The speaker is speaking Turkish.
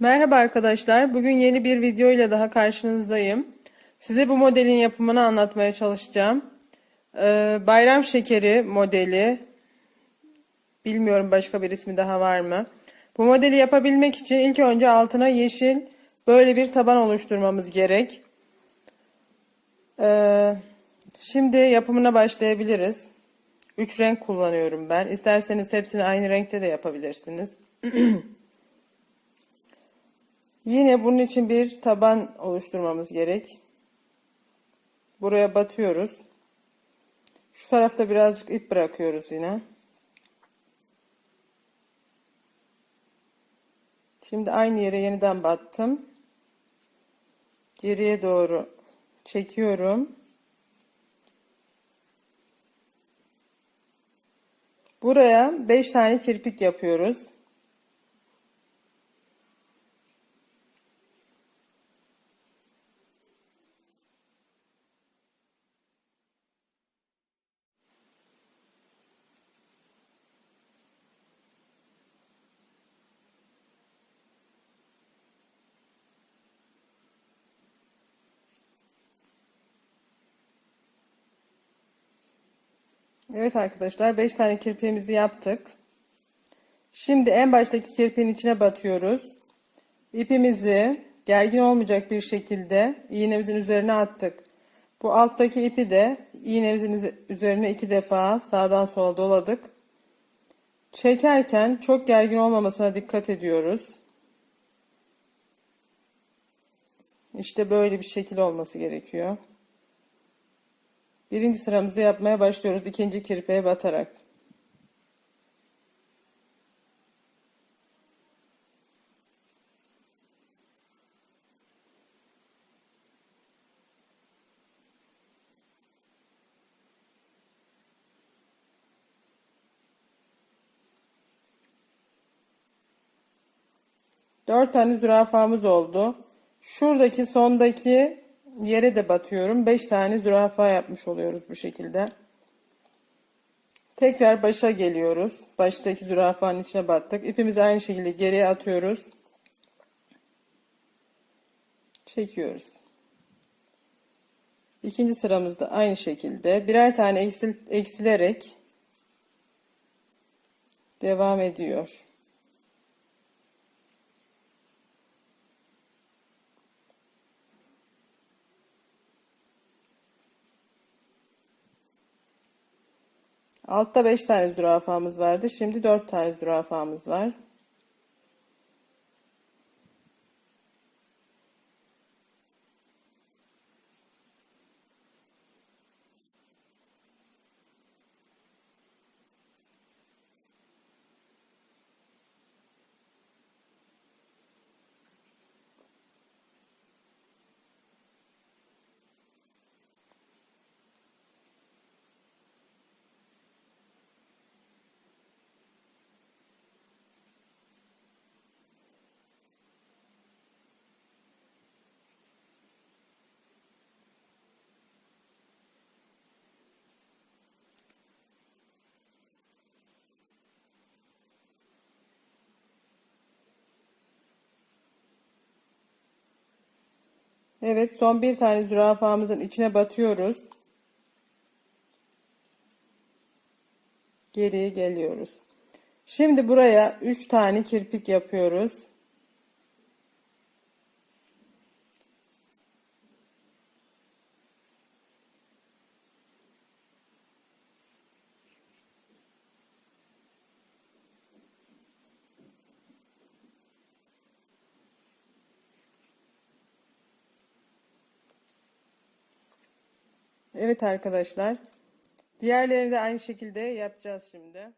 Merhaba arkadaşlar. Bugün yeni bir video ile daha karşınızdayım. Size bu modelin yapımını anlatmaya çalışacağım. Ee, bayram şekeri modeli. Bilmiyorum başka bir ismi daha var mı? Bu modeli yapabilmek için ilk önce altına yeşil böyle bir taban oluşturmamız gerek. Ee, şimdi yapımına başlayabiliriz. Üç renk kullanıyorum ben. İsterseniz hepsini aynı renkte de yapabilirsiniz. Yine bunun için bir taban oluşturmamız gerek. Buraya batıyoruz. Şu tarafta birazcık ip bırakıyoruz yine. Şimdi aynı yere yeniden battım. Geriye doğru çekiyorum. Buraya 5 tane kirpik yapıyoruz. Evet arkadaşlar 5 tane kirpiğimizi yaptık. Şimdi en baştaki kirpiğin içine batıyoruz. İpimizi gergin olmayacak bir şekilde iğnemizin üzerine attık. Bu alttaki ipi de iğnemizin üzerine iki defa sağdan sola doladık. Çekerken çok gergin olmamasına dikkat ediyoruz. İşte böyle bir şekil olması gerekiyor. Birinci sıramızı yapmaya başlıyoruz. ikinci kirpiğe batarak. Dört tane zürafamız oldu. Şuradaki sondaki yere de batıyorum. 5 tane zürafa yapmış oluyoruz bu şekilde. Tekrar başa geliyoruz. Baştaki zürafanın içine battık. İpimizi aynı şekilde geriye atıyoruz. Çekiyoruz. İkinci sıramızda aynı şekilde birer tane eksil, eksilerek devam ediyor. Altta 5 tane zürafamız vardı. Şimdi 4 tane zürafamız var. Evet son bir tane zürafamızın içine batıyoruz. Geriye geliyoruz. Şimdi buraya 3 tane kirpik yapıyoruz. Evet arkadaşlar. Diğerlerini de aynı şekilde yapacağız şimdi.